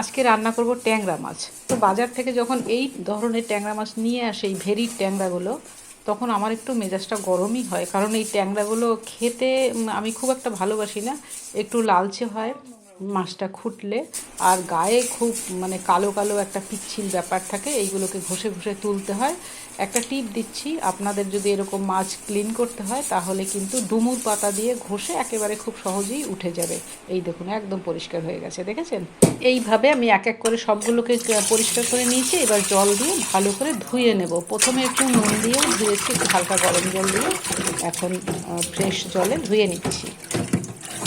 আজকে রান্না করব ট্যাংরা মাছ। তো বাজার থেকে যখন এই ধরনের ট্যাংরা মাছ নিয়ে আসে, এই ভেরির ট্যাংরাগুলো, তখন আমার একটু মেজাজটা গরমই হয়। কারণ এই ট্যাংরাগুলো খেতে আমি খুব একটা ভালোবাসি না। একটু লালচে হয়। মাছটা খুঁটলে আর গায়ে খুব মানে কালো কালো একটা পিচ্ছিল ব্যাপার থাকে, এইগুলোকে ঘষে ঘষে তুলতে হয়। একটা টিপ দিচ্ছি, আপনাদের যদি এরকম মাছ ক্লিন করতে হয় তাহলে কিন্তু ডুমুর পাতা দিয়ে ঘষে একেবারে খুব সহজেই উঠে যাবে। এই দেখুন, একদম পরিষ্কার হয়ে গেছে, দেখেছেন? এইভাবে আমি এক এক করে সবগুলোকে পরিষ্কার করে নিয়েছি, এবার জল দিয়ে ভালো করে ধুয়ে নেব। প্রথমে একটু নুন দিয়ে ধুয়েছি হালকা গরম জল দিয়ে। এখন ফ্রেশ জলে ধুয়ে নিচ্ছি।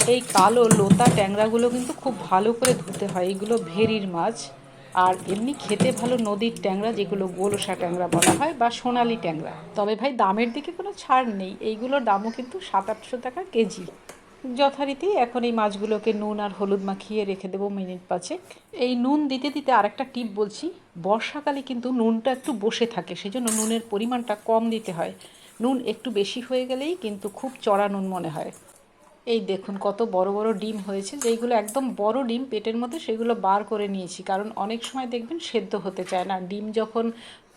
এই কালো লোতা ট্যাংরাগুলো কিন্তু খুব ভালো করে ধুতে হয়। এগুলো ভেরির মাছ। আর এমনি খেতে ভালো নদীর ট্যাংরা, যেগুলো গোলসা ট্যাংরা বলা হয়, বা সোনালি ট্যাংরা। তবে ভাই, দামের দিকে কোনো ছাড় নেই। এইগুলোর দামও কিন্তু সাত আটশো টাকা কেজি। যথারীতি এখন এই মাছগুলোকে নুন আর হলুদ মাখিয়ে রেখে দেবো মিনিট পাঁচেক। এই নুন দিতে দিতে আরেকটা টিপ বলছি। বর্ষাকালে কিন্তু নুনটা একটু বসে থাকে, সেজন্য নুনের পরিমাণটা কম দিতে হয়। নুন একটু বেশি হয়ে গেলেই কিন্তু খুব চড়া নুন মনে হয়। এই দেখুন, কত বড় বড় ডিম হয়েছে, যেইগুলো একদম বড় ডিম, পেটের মধ্যে সেগুলো বার করে নিয়েছি। কারণ অনেক সময় দেখবেন সেদ্ধ হতে চায় না। ডিম যখন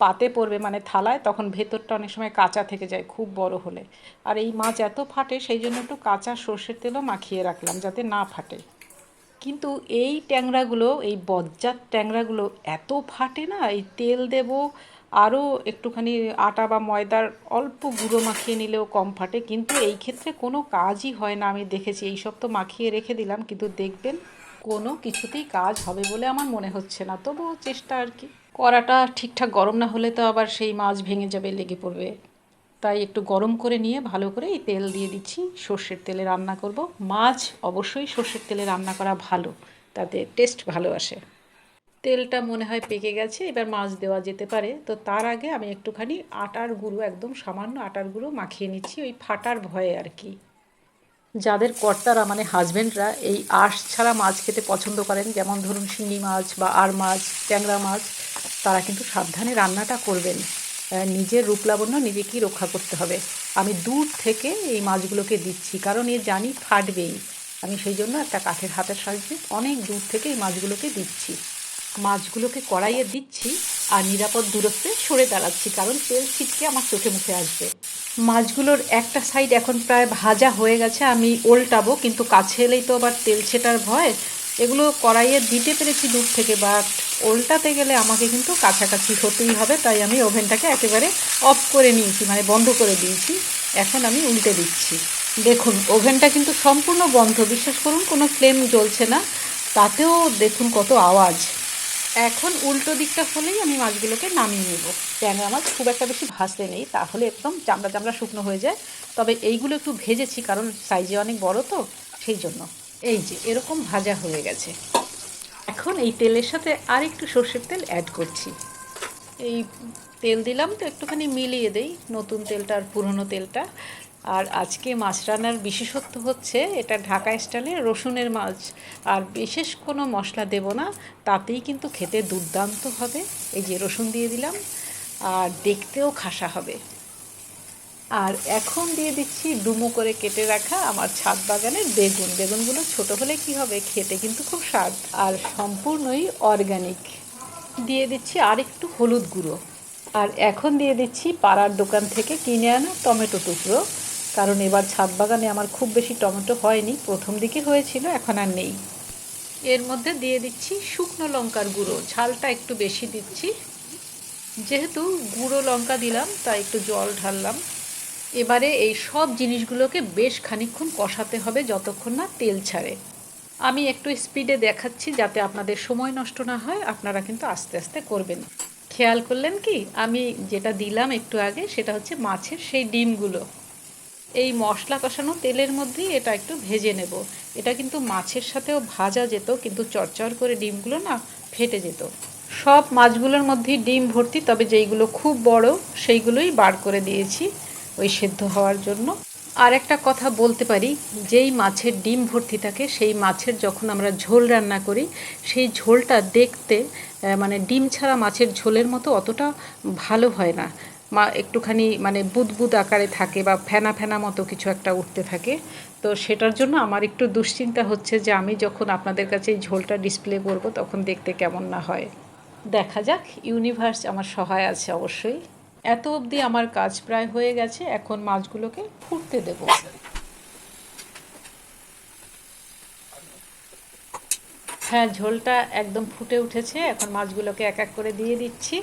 পাতে পড়বে মানে থালায়, তখন ভেতরটা অনেক সময় কাঁচা থেকে যায়, খুব বড় হলে। আর এই মাছ এত ফাটে, সেই জন্য একটু কাঁচা সর্ষের তেলও মাখিয়ে রাখলাম, যাতে না ফাটে। কিন্তু এই ট্যাংরাগুলো, এই বজ্জাত ট্যাংরাগুলো এত ফাটে না, এই তেল দেব আরও একটুখানি আটা বা ময়দার অল্প গুঁড়ো মাখিয়ে নিলেও কম ফাটে। কিন্তু এই ক্ষেত্রে কোনো কাজই হয় না। আমি দেখেছি এই সব তো মাখিয়ে রেখে দিলাম, কিন্তু দেখবেন কোনো কিছুতেই কাজ হবে বলে আমার মনে হচ্ছে না। তবুও চেষ্টা আর কি। কড়াটা ঠিকঠাক গরম না হলে তো আবার সেই মাছ ভেঙে যাবে, লেগে পড়বে। তাই একটু গরম করে নিয়ে ভালো করে এই তেল দিয়ে দিচ্ছি। সর্ষের তেলে রান্না করব। মাছ অবশ্যই সর্ষের তেলে রান্না করা ভালো। তাতে টেস্ট ভালো আসে। তেলটা মনে হয় পেকে গেছে, এবার মাছ দেওয়া যেতে পারে। তো তার আগে আমি একটুখানি আটার গুঁড়ো, একদম সামান্য আটার গুঁড়ো মাখিয়ে নিচ্ছি, ওই ফাটার ভয়ে আর কি। যাদের কর্তারা মানে হাজব্যান্ডরা এই আঁশ ছাড়া মাছ খেতে পছন্দ করেন, যেমন ধরুন শিঙি মাছ বা আর মাছ, ট্যাংরা মাছ, তারা কিন্তু সাবধানে রান্নাটা করবেন। নিজের রূপলাবণ্য নিজেকেই রক্ষা করতে হবে। আমি দূর থেকে এই মাছগুলোকে দিচ্ছি, কারণ এ জানি ফাটবেই। আমি সেই জন্য একটা কাঠের হাতের সাহায্যে অনেক দূর থেকে এই মাছগুলোকে দিচ্ছি। মাছগুলোকে কড়াইয়ে দিচ্ছি আর নিরাপদ দূরত্বে সরে দাঁড়াচ্ছি, কারণ তেল ছিটকে আমার চোখে মুখে আসবে। মাছগুলোর একটা সাইড এখন প্রায় ভাজা হয়ে গেছে, আমি ওল্টাবো, কিন্তু কাছে এলেই তো আবার তেল ছেটার ভয়। এগুলো কড়াইয়ে দিতে পেরেছি দূর থেকে বাট ওল্টাতে গেলে আমাকে কিন্তু কাছাকাছি হতেই হবে, তাই আমি ওভেনটাকে একেবারে অফ করে নিয়েছি মানে বন্ধ করে দিয়েছি। এখন আমি উল্টে দিচ্ছি। দেখুন, ওভেনটা কিন্তু সম্পূর্ণ বন্ধ, বিশ্বাস করুন, কোনো ফ্লেম জ্বলছে না। তাতেও দেখুন কত আওয়াজ। এখন উল্টো দিকটা হলেই আমি মাছগুলোকে নামিয়ে নেব। ট্যাংরা মাছ খুব একটা বেশি ভাজতে নেই, তাহলে একদম চামড়া চামড়া শুকনো হয়ে যায়। তবে এইগুলো একটু ভেজেছি, কারণ সাইজে অনেক বড় তো, সেই জন্য। এই যে, এরকম ভাজা হয়ে গেছে। এখন এই তেলের সাথে আর একটু সর্ষের তেল অ্যাড করছি। এই তেল দিলাম তো একটুখানি মিলিয়ে দেই, নতুন তেলটা আর পুরনো তেলটা। আর আজকে মাছ রান্নার বিশেষত্ব হচ্ছে এটা ঢাকা স্টাইলে রসুনের মাছ। আর বিশেষ কোনো মশলা দেব না, তাতেই কিন্তু খেতে দুর্দান্ত হবে। এই যে রসুন দিয়ে দিলাম, আর দেখতেও খাসা হবে। আর এখন দিয়ে দিচ্ছি ডুমো করে কেটে রাখা আমার ছাদ বাগানের বেগুন। বেগুনগুলো ছোট হলে কি হবে, খেতে কিন্তু খুব স্বাদ। আর সম্পূর্ণই অর্গানিক। দিয়ে দিচ্ছি আর একটু হলুদ গুঁড়ো। আর এখন দিয়ে দিচ্ছি পাড়ার দোকান থেকে কিনে আনা টমেটো টুকরো। কারণ এবার ছাদ বাগানে আমার খুব বেশি টমেটো হয়নি। প্রথম দিকে হয়েছিল, এখন আর নেই। এর মধ্যে দিয়ে দিচ্ছি শুকনো লঙ্কার গুঁড়ো। ঝালটা একটু বেশি দিচ্ছি। যেহেতু গুঁড়ো লঙ্কা দিলাম, তাই একটু জল ঢাললাম। এবারে এই সব জিনিসগুলোকে বেশ খানিকক্ষণ কষাতে হবে যতক্ষণ না তেল ছাড়ে। আমি একটু স্পিডে দেখাচ্ছি যাতে আপনাদের সময় নষ্ট না হয়। আপনারা কিন্তু আস্তে আস্তে করবেন। খেয়াল করলেন কি? আমি যেটা দিলাম একটু আগে, সেটা হচ্ছে মাছের সেই ডিমগুলো। এই মশলা কষানো তেলের মধ্যেই এটা একটু ভেজে নেব। এটা কিন্তু মাছের সাথেও ভাজা যেত, কিন্তু চরচর করে ডিমগুলো না ফেটে যেত। সব মাছগুলোর মধ্যেই ডিম ভর্তি, তবে যেইগুলো খুব বড় সেইগুলোই বার করে দিয়েছি ওই সেদ্ধ হওয়ার জন্য। আর একটা কথা বলতে পারি, যেই মাছের ডিম ভর্তি থাকে, সেই মাছের যখন আমরা ঝোল রান্না করি, সেই ঝোলটা দেখতে মানে ডিম ছাড়া মাছের ঝোলের মতো অতটা ভালো হয় না। মা একটুখানি মানে বুদবুদ আকারে থাকে বা ফেনা ফেনা মতো কিছু একটা উঠতে থাকে। তো সেটার জন্য আমার একটু দুশ্চিন্তা হচ্ছে যে আমি যখন আপনাদের কাছে এই ঝোলটা ডিসপ্লে করব তখন দেখতে কেমন না হয়। দেখা যাক ইউনিভার্স আমার সহায় আছে অবশ্যই। এত অবধি আমার কাজ প্রায় হয়ে গেছে, এখন মাছগুলোকে ফুটতে দেব। হ্যাঁ ঝোলটা একদম ফুটে উঠেছে, এখন মাছগুলোকে এক এক করে দিয়ে দিচ্ছি।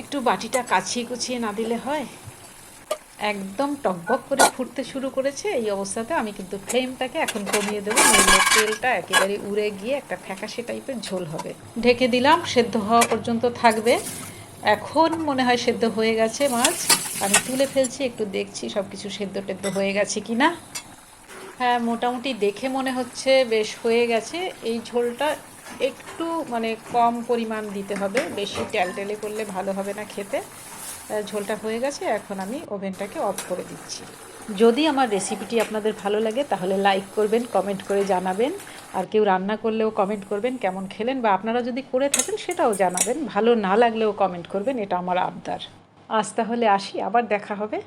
একটু বাটিটা কাছিয়ে কুচিয়ে না দিলে হয়? একদম টকবক করে ফুটতে শুরু করেছে, এই অবস্থাতে আমি কিন্তু ফ্লেমটাকে এখন কমিয়ে দেবো। তেলটা একেবারে উড়ে গিয়ে একটা ফ্যাকাশে টাইপের ঝোল হবে। ঢেকে দিলাম, সেদ্ধ হওয়া পর্যন্ত থাকবে। এখন মনে হয় সেদ্ধ হয়ে গেছে মাছ। আমি তুলে ফেলছি, একটু দেখছি সব কিছু সেদ্ধ টেদ্ধ হয়ে গেছে কি না হ্যাঁ মোটামুটি দেখে মনে হচ্ছে বেশ হয়ে গেছে। এই ঝোলটা একটু মানে কম পরিমাণ দিতে হবে, বেশি টেলটেলে করলে ভালো হবে না খেতে। ঝোলটা হয়ে গেছে, এখন আমি ওভেনটাকে অফ করে দিচ্ছি। যদি আমার রেসিপিটি আপনাদের ভালো লাগে, তাহলে লাইক করবেন, কমেন্ট করে জানাবেন। আর কেউ রান্না করলেও কমেন্ট করবেন, কেমন খেলেন বা আপনারা যদি করে থাকেন, সেটাও জানাবেন। ভালো না লাগলেও কমেন্ট করবেন, এটা আমার আবদার। আজ তাহলে আসি, আবার দেখা হবে।